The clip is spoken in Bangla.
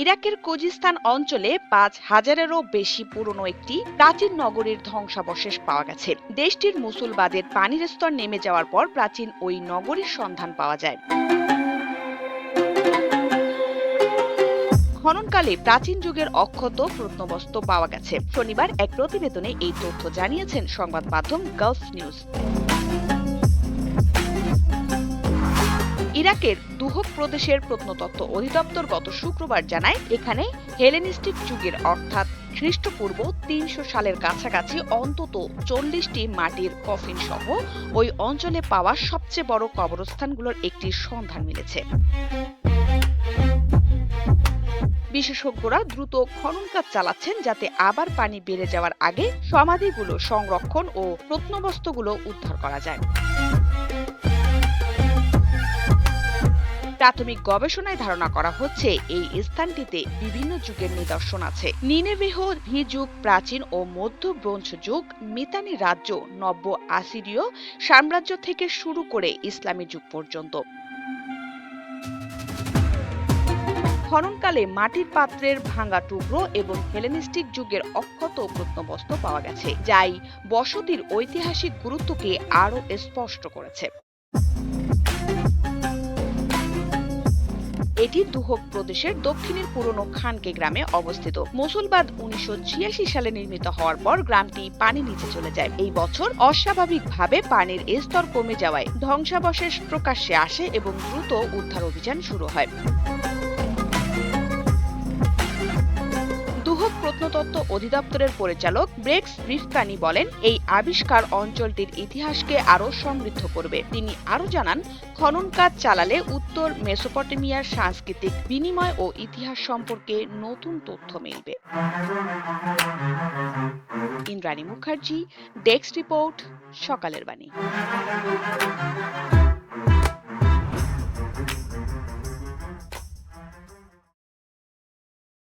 ইরাকের কোজিস্তান অঞ্চলে পাঁচ হাজারেরও বেশি পুরনো একটি প্রাচীন নগরীর ধ্বংসাবশেষ পাওয়া গেছে। দেশটির মুসুলবাদের পানির স্তর নেমে যাওয়ার পর প্রাচীন ওই নগরীর সন্ধান পাওয়া যায়। খননকালে প্রাচীন যুগের অক্ষত প্রত্নবস্তু পাওয়া গেছে। শনিবার এক প্রতিবেদনে এই তথ্য জানিয়েছেন সংবাদ মাধ্যম গালফ নিউজ। ইরাকের দুহক প্রদেশের প্রত্নতত্ত্ব অধিদপ্তর গত শুক্রবার জানায়, এখানে হেলেনিস্টিক যুগের অর্থাৎ খ্রিস্টপূর্ব তিনশো সালের কাছাকাছি অন্তত চল্লিশটি মাটির কফিন সহ ওই অঞ্চলে পাওয়া সবচেয়ে বড় কবরস্থানগুলোর একটি সন্ধান মিলেছে। বিশেষজ্ঞরা দ্রুত খনন কাজ চালাচ্ছেন যাতে আবার পানি বেড়ে যাওয়ার আগে সমাধিগুলো সংরক্ষণ ও প্রত্নবস্তুগুলো উদ্ধার করা যায়। প্রাথমিক গবেষণায় ধারণা করা হচ্ছে এই স্থানটিতে বিভিন্ন যুগের নিদর্শন আছে। নিনেভেহ ভি যুগ প্রাচীন ও মধ্য ব্রোঞ্জ যুগ, মিতানি রাজ্য, নব্য আসিরীয় সাম্রাজ্য থেকে শুরু করে ইসলামী যুগ পর্যন্ত। খননকালে মাটির পাত্রের ভাঙা টুকরো এবং হেলেনিস্টিক যুগের অক্ষত প্রত্নবস্তু পাওয়া গেছে যাই বসতির ঐতিহাসিক গুরুত্বকে আরও স্পষ্ট করেছে। এটি দুহক প্রদেশের দক্ষিণের পুরনো খানকে গ্রামে অবস্থিত। মুসলবাদ উনিশশো সালে নির্মিত হওয়ার পর গ্রামটি পানি নিচে চলে যায়। এই বছর অস্বাভাবিকভাবে পানির স্তর কমে যাওয়ায় ধ্বংসাবশেষ প্রকাশ্যে আসে এবং দ্রুত উদ্ধার অভিযান শুরু হয়। দুহক প্রত্নতত্ত্ব অধিদপ্তরের পরিচালক ব্রেক্স রিফকানি বলেন, এই আবিষ্কার অঞ্চলটির ইতিহাসকে আরও সমৃদ্ধ করবে। তিনি আরও জানান, খনন কাজ চালালে উত্তর মেসোপটেমিয়ার সাংস্কৃতিক বিনিময় ও ইতিহাস সম্পর্কে নতুন তথ্য মিলবে। ইন্দ্রাণী মুখার্জি, ডেস্ক রিপোর্ট, সকালের বাণী।